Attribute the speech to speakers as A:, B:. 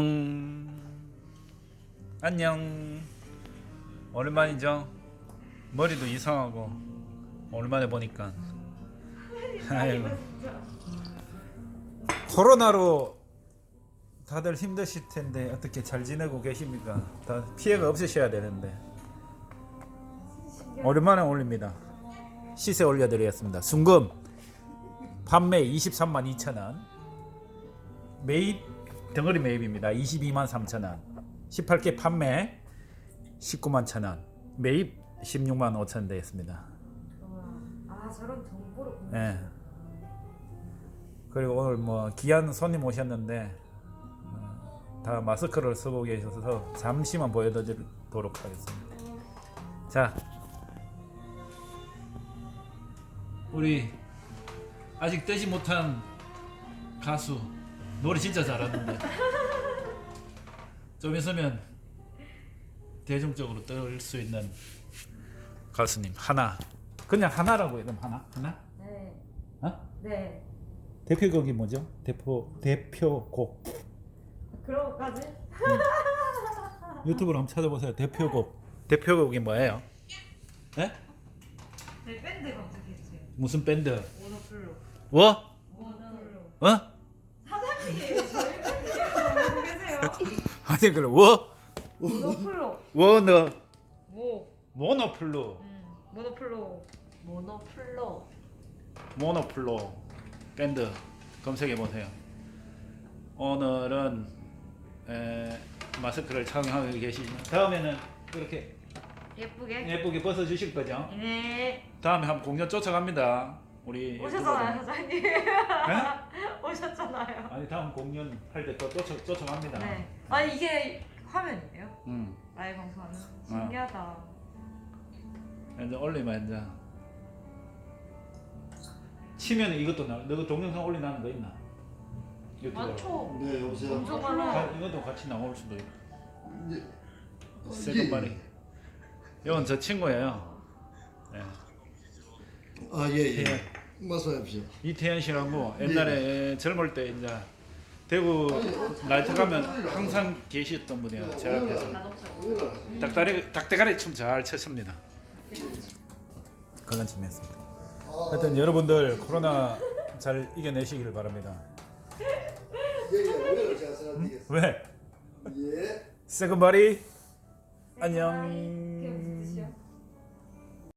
A: 음, 안녕. 오랜만이죠? 머리도 이상하고 오랜만에 보니까. 아이고. 코로나로 다들 힘드실 텐데 어떻게 잘 지내고 계십니까? 다 피해가 없으셔야 되는데. 오랜만에 올립니다. 시세 올려드리겠습니다. 순금 판매 23만 2천 원. 매입 덩어리 매입입니다. 22만 3천 원. 18개 판매 19만 천 원. 매입 16만 5천 원 되겠습니다.
B: 아 저런 정보를.
A: 예. 그리고 오늘 뭐 귀한 손님 오셨는데 어, 다 마스크를 쓰고 계셔서 잠시만 보여드리도록 하겠습니다. 자, 우리 아직 뜨지 못한 가수 노래 진짜 잘하는데 좀 있으면 대중적으로 뜰수 있는 가수님 하나 그냥 하나라고 해도 하나 하나
B: 네.
A: 어?
B: 네.
A: 대표곡이 뭐죠? 대표 대표곡
B: 그런 것까지?
A: 유튜브로 한번 찾아보세요. 대표곡 대표곡이 뭐예요? 네?
B: 네 밴드 검색해주세요.
A: 무슨 밴드?
B: 모노플로.
A: 워?
B: 모노플로.
A: 어?
B: 사장님 저희 밴드 보고 계세요.
A: 아니 그래 워?
B: 모노플로.
A: 워너
B: 모.
A: 모노플로
B: 음. 모노플로. 모노플로.
A: 모노플로 밴드 검색해 보세요. 오늘은 에, 마스크를 착용하고 계시지만 다음에는 이렇게
B: 예쁘게.
A: 예쁘게 벗어 주실 거죠?
B: 네.
A: 다음에 한번 공연 쫓아갑니다. 우리
B: 오셨잖아요 사장님.
A: 네?
B: 오셨잖아요.
A: 아니 다음 공연 할 때또 쫓아 쫓아갑니다.
B: 네. 아니 이게 화면이에요?
A: 음.
B: 라이브 방송하는. 신기하다.
A: 이제 올리면 이제 치면 이것도 나. 너 동영상 올리나는 거 있나? 유튜브로.
B: 많죠.
C: 네 여보세요.
B: 엄청
A: 가-
B: 많아요.
A: 이것도 같이 나올 수도 있고.
C: 예. 어,
A: 세금
C: 예.
A: 말이. 이건 저 친구예요. 네.
C: 아 예예.
A: 예.
C: 말씀하십시오.
A: 이태현 씨라고 옛날에 젊을 때 이제 대구 나이트 가면 항상 계셨던 분이에요. 제 앞에서. 닭다리 닭대가리 춤잘 췄습니다. 그런 춤이었습니다. 하여튼 여러분들 코로나 잘 이겨내시길 바랍니다.
C: 예예. 오늘 제가 전화드리겠습니다.
A: 왜?
C: 예.
A: 세금바리 안녕.